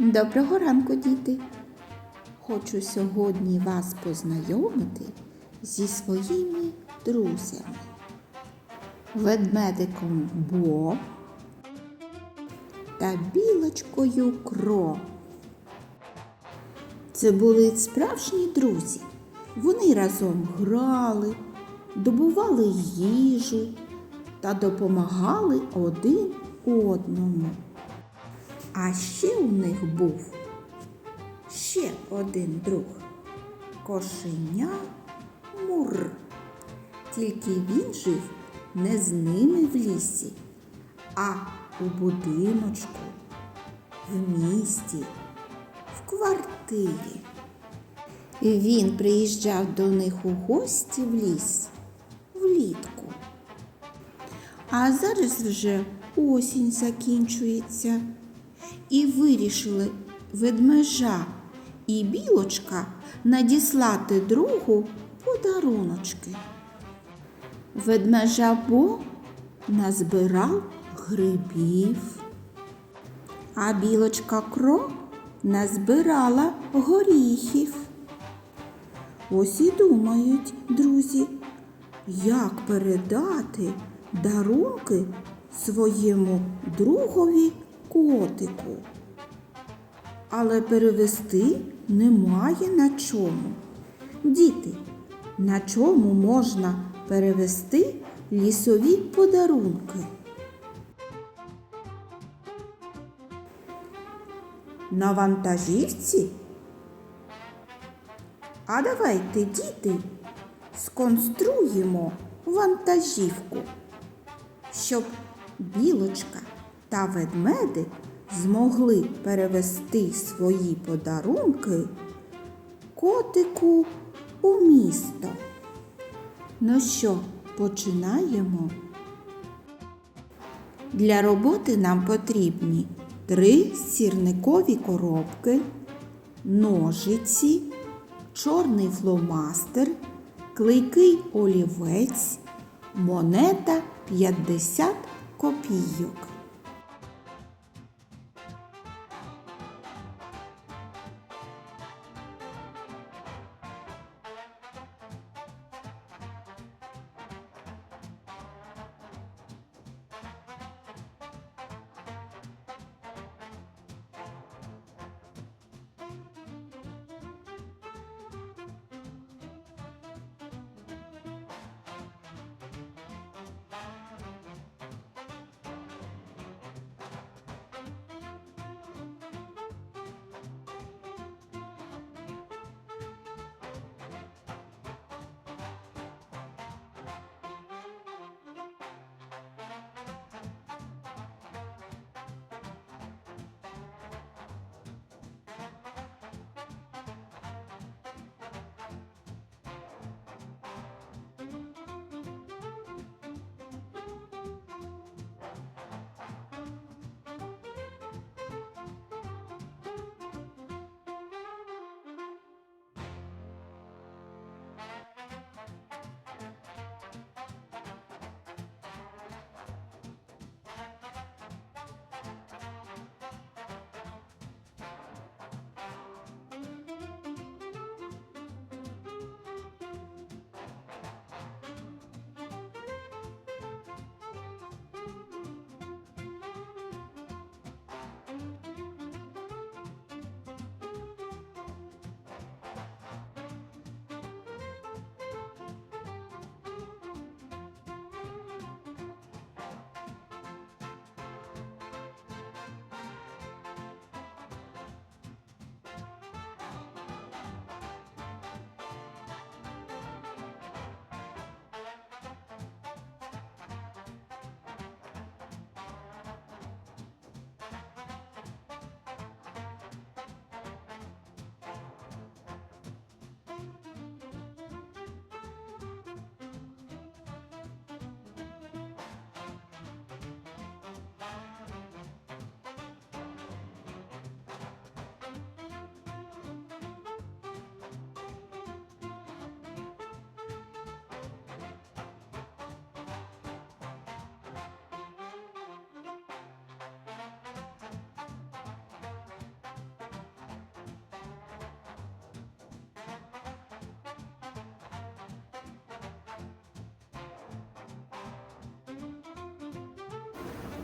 Доброго ранку, діти! Хочу сьогодні вас познайомити зі своїми друзями. Ведмедиком Бо та білочкою Кро. Це були справжні друзі. Вони разом грали, добували їжу та допомагали один одному. А ще у них був ще один друг кошеня Мур. Тільки він жив не з ними в лісі, а у будиночку, в місті, в квартирі. Він приїжджав до них у гості в ліс влітку. А зараз вже осінь закінчується. І вирішили ведмежа і білочка надіслати другу подаруночки. Ведмежа Бо назбирав грибів, а білочка Кро назбирала горіхів. Ось і думають, друзі, як передати дарунки своєму другові котику. Але перевести немає на чому. Діти, на чому можна перевести лісові подарунки? На вантажівці? А давайте, діти, сконструємо вантажівку, щоб білочка та ведмедик змогли перевести свої подарунки котику у місто. Ну що, починаємо? Для роботи нам потрібні три сірникові коробки, ножиці, чорний фломастер, клейкий олівець, монета 50 копійок.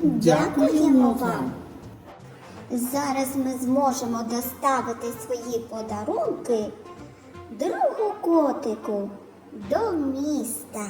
Дякуємо вам. Зараз ми зможемо доставити свої подарунки другу котику до міста.